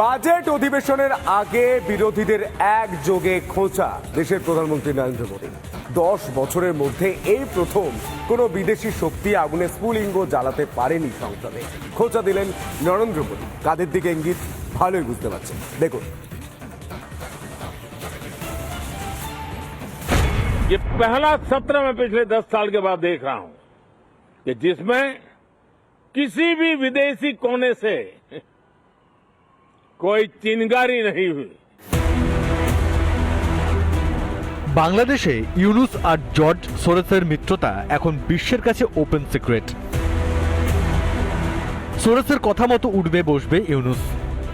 Budget অধিবেশনের আগে বিরোধীদের একযোগে খোঁচা দেশের প্রধানমন্ত্রী নরেন্দ্র মোদী দশ বছরের মধ্যে এই প্রথম কোনো বিদেশি শক্তি আগুনে স্ফুলিঙ্গ জ্বালাতে পারেনি সংসদে খোঁচা দিলেন নরেন্দ্র মোদী কাদের দিকে ইঙ্গিত ভালোই বুঝতে পারছেন দেখুন ये पहला सत्र मैं पिछले दस साल के बाद देख रहा हूं कि जिसमें किसी भी विदेशी कोने से कोई चिनगारी नहीं हुई বাংলাদেশে ইউনুস আর জর্জ সোরেসের মিত্রতা এখন বিশ্বের কাছে ওপেন সিক্রেট সোরেসের কথা মতো উঠবে বসবে ইউনুস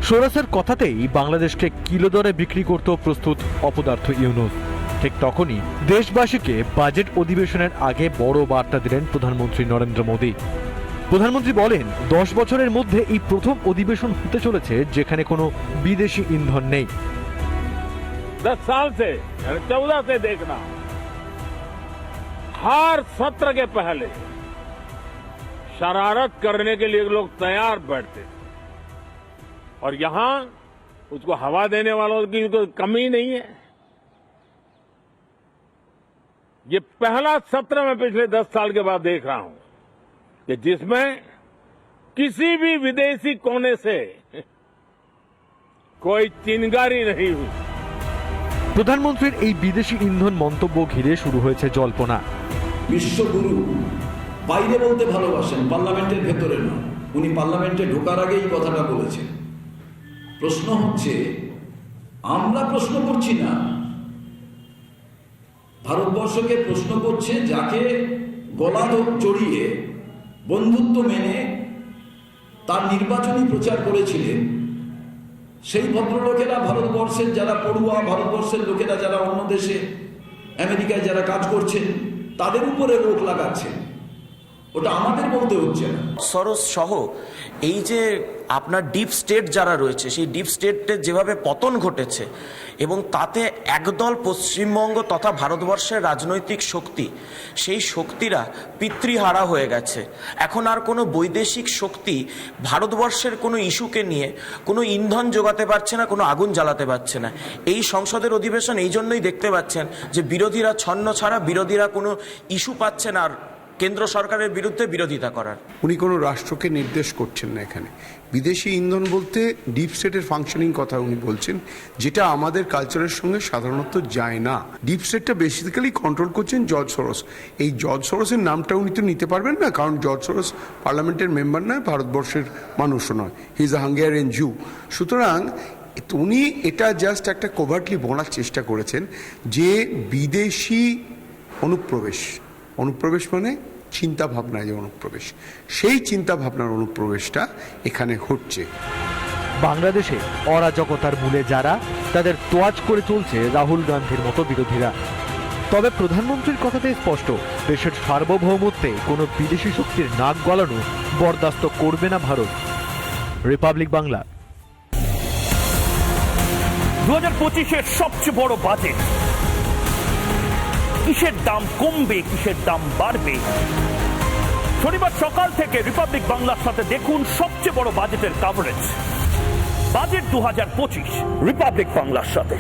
সোরেসের কথাতেই বাংলাদেশকে কিলো দরে বিক্রি করতে প্রস্তুত অপদার্থ ইউনুস ঠিক তখনই দেশবাসীকে বাজেট অধিবেশনের আগে বড় বার্তা দিলেন প্রধানমন্ত্রী নরেন্দ্র মোদী প্রধানমন্ত্রী বলেন দশ বছরের মধ্যে এই প্রথম অধিবেশন হতে চলেছে যেখানে কোনো বিদেশি ইন্ধন নেই दस साल से चौदह से देखना हर सत्र के पहले शरारत करने के लिए लोग तैयार बैठते थे और यहां उसको हवा देने वालों की कोई कमी नहीं है ये पहला सत्र मैं पिछले दस साल के बाद देख रहा हूं कि जिसमें किसी भी विदेशी कोने से कोई चिनगारी नहीं हुई প্রধানমন্ত্রীর এই বিদেশি ইন্ধন মন্তব্য ঘিরে শুরু হয়েছে জল্পনা বিশ্বগুরু বাইরে বলতে ভালোবাসেন পার্লামেন্টের ভেতরে নয় উনি পার্লামেন্টে ঢোকার আগে এই কথাটা বলেছেন প্রশ্ন হচ্ছে আমরা প্রশ্ন করছি না ভারতবর্ষকে প্রশ্ন করছে যাকে গলা ধ- জড়িয়ে বন্ধুত্ব মেনে তার নির্বাচনী প্রচার করেছিলেন, সেই ভদ্রলোকেরা ভারতবর্ষের যারা পড়ুয়া, ভারতবর্ষের লোকেরা যারা অন্য দেশে, আমেরিকায় যারা কাজ করছেন, তাদের উপরে রোগ লাগাচ্ছেন। ওটা আমাদের বলতে হচ্ছে না। সরস সহ এই যে আপনার ডিপ স্টেট যারা রয়েছে, সেই ডিপ স্টেটের যেভাবে পতন ঘটেছে এবং তাতে একদল পশ্চিমবঙ্গ তথা ভারতবর্ষের রাজনৈতিক শক্তি, সেই শক্তিরা পিতৃহারা হয়ে গেছে। এখন আর কোনো বৈদেশিক শক্তি ভারতবর্ষের কোনো ইস্যুকে নিয়ে কোনো ইন্ধন যোগাতে পারছে না, কোনো আগুন জ্বালাতে পারছে না। এই সংসদের অধিবেশন এই জন্যই দেখতে পাচ্ছেন যে বিরোধীরা ছন্ন ছাড়া বিরোধীরা কোনো ইস্যু পাচ্ছে না আর কেন্দ্র সরকারের বিরুদ্ধে বিরোধিতা করার। উনি কোনো রাষ্ট্রকে নির্দেশ করছেন না এখানে। বিদেশি ইন্ধন বলতে ডিপ স্টেটের ফাংশনিং কথা উনি বলছেন, যেটা আমাদের কালচারের সঙ্গে সাধারণত যায় না। ডিপ স্টেটটা বেসিক্যালি কন্ট্রোল করছেন জর্জ সরস এই জর্জ সরসের নামটা উনি তো নিতে পারবেন না, কারণ জর্জ সরস পার্লামেন্টের মেম্বার নয়, ভারতবর্ষের মানুষও নয়। হি ইজ আ হাঙ্গেরিয়ান জু সুতরাং উনি এটা জাস্ট একটা কোভার্টলি বলার চেষ্টা করেছেন যে বিদেশি অনুপ্রবেশ অনুপ্রবেশ মানে চিন্তা ভাবনায় যে অনুপ্রবেশ। সেই চিন্তা ভাবনার অনুপ্রবেশটা এখানে ঘটছে বাংলাদেশে অরাজকতার মূলে যারা তাদের তোয়াজ করে চলছে রাহুল গান্ধীর মতো বিরোধীরা। তবে প্রধানমন্ত্রীর কথাতে স্পষ্ট দেশের সার্বভৌমত্বে কোনো বিদেশি শক্তির নাক গলানো বরদাস্ত করবে না ভারত। রিপাবলিক বাংলা। দু হাজার পঁচিশের সবচেয়ে বড় বাজেট কিসের দাম কমবে, কিসের দাম বাড়বে? শনিবার সকাল থেকে রিপাবলিক বাংলার সাথে দেখুন সবচেয়ে বড় বাজেটের কাভারেজ বাজেট দু হাজার পঁচিশ রিপাবলিক বাংলার সাথে।